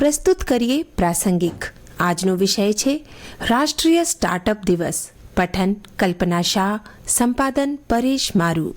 પ્રસ્તુત કરીએ પ્રાસંગિક. આજનો વિષય છે, રાષ્ટ્રીય સ્ટાર્ટઅપ દિવસ. પઠન કલ્પના શાહ, સંપાદન પરેશ મારુ.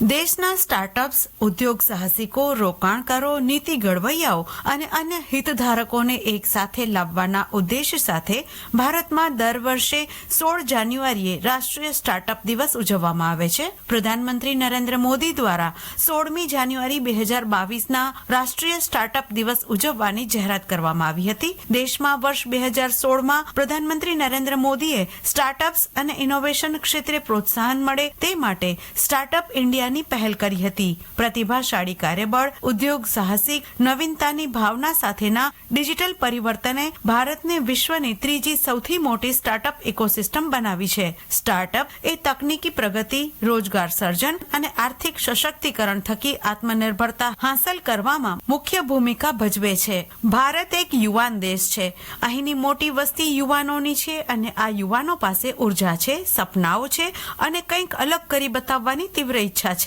દેશના સ્ટાર્ટઅપ્સ ઉદ્યોગ સાહસિકો, રોકાણકારો, નીતિ ઘડવૈયાઓ અને અન્ય હિતધારકોને એક સાથે લાવવાના ઉદ્દેશ સાથે ભારતમાં દર વર્ષે સોળ જાન્યુઆરીએ રાષ્ટ્રીય સ્ટાર્ટઅપ દિવસ ઉજવવામાં આવે છે. પ્રધાનમંત્રી નરેન્દ્ર મોદી દ્વારા સોળમી જાન્યુઆરી બે હજાર બાવીસના રાષ્ટ્રીય સ્ટાર્ટઅપ દિવસ ઉજવવાની જાહેરાત કરવામાં આવી હતી. દેશમાં વર્ષ બે હજાર સોળમાં પ્રધાનમંત્રી નરેન્દ્ર મોદીએ સ્ટાર્ટઅપ્સ અને ઇનોવેશન ક્ષેત્રે પ્રોત્સાહન મળે તે માટે સ્ટાર્ટઅપ ઇન્ડિયાની પહેલ કરી હતી. પ્રતિભાશાળી કાર્યબળ, ઉદ્યોગ સાહસિક, નવીનતાની ભાવના સાથેના ડિજિટલ પરિવર્તને ભારતને વિશ્વની ત્રીજી સૌથી મોટી સ્ટાર્ટઅપ ઇકોસિસ્ટમ બનાવી છે. સ્ટાર્ટઅપ એ તકનીકી પ્રગતિ, રોજગાર સર્જન અને આર્થિક સશક્તિકરણ થકી આત્મનિર્ભરતા હાંસલ કરવામાં મુખ્ય ભૂમિકા ભજવે છે. ભારત એક યુવાન દેશ છે. અહીંની મોટી વસ્તી યુવાનોની છે અને આ યુવાનો પાસે ઊર્જા છે, સપનાઓ છે અને કંઈક અલગ કરી બતાવવાની તીવ્ર ઈચ્છા છે.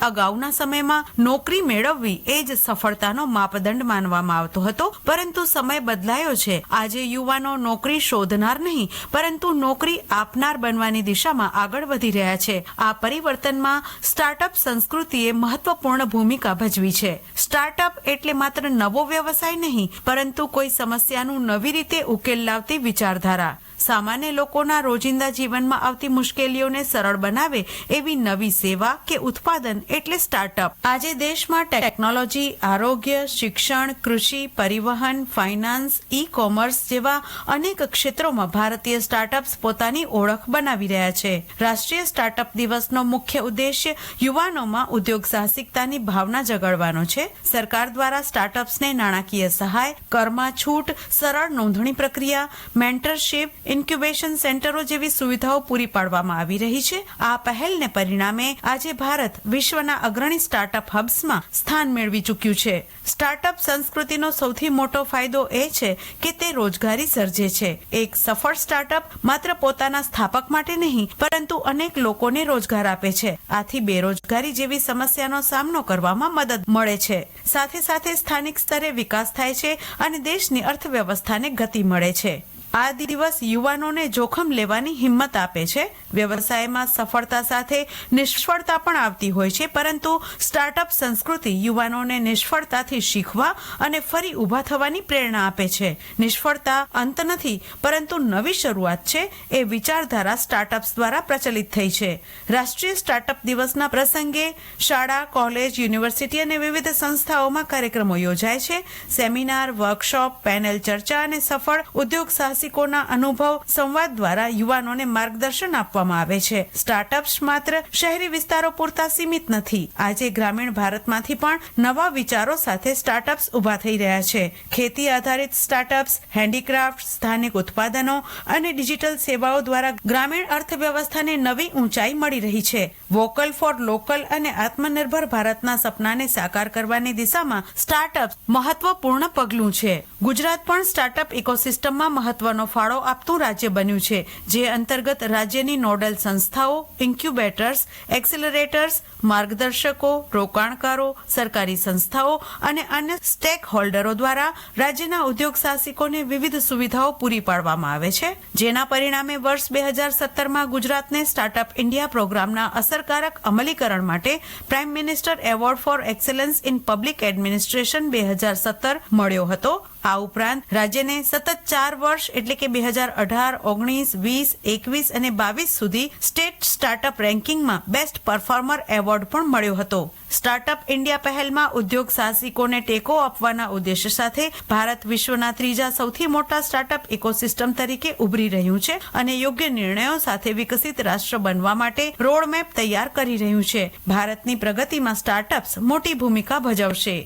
અગાઉના સમયમાં નોકરી મેળવવી એ જ સફળતાનો માપદંડ માનવામાં આવતો હતો, પરંતુ સમય બદલાયો છે. આજે યુવાનો નોકરી શોધનાર નહીં, પરંતુ નોકરી આપનાર બનવાની દિશામાં આગળ વધી રહ્યા છે. આ પરિવર્તનમાં સ્ટાર્ટઅપ સંસ્કૃતિએ મહત્વપૂર્ણ ભૂમિકા ભજવી છે. સ્ટાર્ટઅપ એટલે માત્ર નવો વ્યવસાય નહીં, પરંતુ કોઈ સમસ્યાનું નવી રીતે ઉકેલ લાવતી વિચારધારા. સામાન્ય લોકોના રોજિંદા જીવનમાં આવતી મુશ્કેલીઓને સરળ બનાવે એવી નવી સેવા કે ઉત્પાદન એટલે સ્ટાર્ટઅપ આજે દેશમાં ટેકનોલોજી આરોગ્ય, શિક્ષણ, કૃષિ, પરિવહન ફાઇનાન્સ ઈ કોમર્સ જેવા અનેક ક્ષેત્રોમાં ભારતીય સ્ટાર્ટઅપ્સ પોતાની ઓળખ બનાવી રહ્યા છે. રાષ્ટ્રીય સ્ટાર્ટઅપ દિવસનો મુખ્ય ઉદ્દેશ્ય યુવાનોમાં ઉદ્યોગ સાહસિકતાની ભાવના જગાડવાનો છે. સરકાર દ્વારા સ્ટાર્ટઅપ્સને નાણાકીય સહાય, કરમાં છૂટ, સરળ નોંધણી પ્રક્રિયા મેન્ટરશીપ ઇન્ક્યુબેશન સેન્ટરો જેવી સુવિધાઓ પૂરી પાડવામાં આવી રહી છે. આ પહેલને પરિણામે આજે ભારત વિશ્વના અગ્રણી સ્ટાર્ટઅપ હબ્સમાં સ્થાન મેળવી ચૂક્યું છે. સ્ટાર્ટઅપ સંસ્કૃતિનો સૌથી મોટો ફાયદો એ છે કે તે રોજગારી સર્જે છે. એક સફળ સ્ટાર્ટઅપ માત્ર પોતાના સ્થાપક માટે નહીં, પરંતુ અનેક લોકોને રોજગાર આપે છે. આથી બેરોજગારી જેવી સમસ્યાનો સામનો કરવામાં મદદ મળે છે. સાથે સાથે સ્થાનિક સ્તરે વિકાસ થાય છે અને દેશની અર્થવ્યવસ્થાને ગતિ મળે છે. આ દિવસ યુવાનોને જોખમ લેવાની હિંમત આપે છે. વ્યવસાયમાં સફળતા સાથે નિષ્ફળતા પણ આવતી હોય છે, પરંતુ સ્ટાર્ટઅપ સંસ્કૃતિ યુવાનોને નિષ્ફળતાથી શીખવા અને ફરી ઊભા થવાની પ્રેરણા આપે છે. નિષ્ફળતા અંત નથી, પરંતુ નવી શરૂઆત છે, એ વિચારધારા સ્ટાર્ટઅપ્સ દ્વારા પ્રચલિત થઈ છે. રાષ્ટ્રીય સ્ટાર્ટઅપ દિવસના પ્રસંગે શાળા, કોલેજ, યુનિવર્સિટી અને વિવિધ સંસ્થાઓમાં કાર્યક્રમો યોજાય છે. સેમિનાર, વર્કશોપ, પેનલ ચર્ચા અને સફળ ઉદ્યોગ સાહસિકોના અનુભવ સંવાદ દ્વારા યુવાનોને માર્ગદર્શન આપવામાં આવે છે. સ્ટાર્ટઅપ્સ માત્ર શહેરી વિસ્તારો પૂરતા સીમિત નથી. આજે ગ્રામીણ ભારતમાંથી પણ નવા વિચારો સાથે સ્ટાર્ટઅપ્સ ઊભા થઈ રહ્યા છે. ખેતી આધારિત સ્ટાર્ટઅપ્સ હેન્ડીક્રાફ્ટ સ્થાનિક ઉત્પાદનો અને ડિજિટલ સેવાઓ દ્વારા ગ્રામીણ અર્થવ્યવસ્થાને નવી ઊંચાઈ મળી રહી છે. વોકલ ફોર લોકલ અને આત્મનિર્ભર ભારતના સપનાને સાકાર કરવાની દિશામાં સ્ટાર્ટઅપ મહત્વપૂર્ણ પગલું છે. ગુજરાત પણ સ્ટાર્ટઅપ ઇકોસિસ્ટમમાં મહત્વનો ફાળો આપતું રાજ્ય બન્યું છે, જે અંતર્ગત રાજ્યની નોડલ સંસ્થાઓ ઇન્ક્યુબેટર્સ એક્સિલરેટર્સ માર્ગદર્શકો, રોકાણકારો, સરકારી સંસ્થાઓ અને અન્ય સ્ટેક હોલ્ડરો દ્વારા રાજ્યના ઉદ્યોગ સાહસિકોને વિવિધ સુવિધાઓ પૂરી પાડવામાં આવે છે, જેના પરિણામે વર્ષ બે હજાર સત્તરમાં ગુજરાતને સ્ટાર્ટઅપ ઇન્ડિયા પ્રોગ્રામના અસરકારક અમલીકરણ માટે Prime Minister award for excellence in public administration બે હજાર સત્તર મળ્યો હતો. આ ઉપરાંત રાજ્યને સતત ચાર વર્ષ એટલે કે બે હજાર અઢાર, ઓગણીસ, વીસ, એકવીસ અને બાવીસ સુધી સ્ટેટ સ્ટાર્ટઅપ રેન્કિંગમાં બેસ્ટ પરફોર્મર એવોર્ડ પણ મળ્યો હતો. સ્ટાર્ટઅપ ઇન્ડિયા પહેલમાં ઉદ્યોગ સાહસિકોને ટેકો આપવાના ઉદ્દેશ્ય સાથે ભારત વિશ્વના ત્રીજા સૌથી મોટા સ્ટાર્ટઅપ ઇકોસિસ્ટમ તરીકે ઉભરી રહ્યું છે અને યોગ્ય નિર્ણયો સાથે વિકસિત રાષ્ટ્ર બનવા માટે રોડમેપ તૈયાર કરી રહ્યું છે. ભારતની પ્રગતિમાં સ્ટાર્ટઅપ્સ મોટી ભૂમિકા ભજવશે.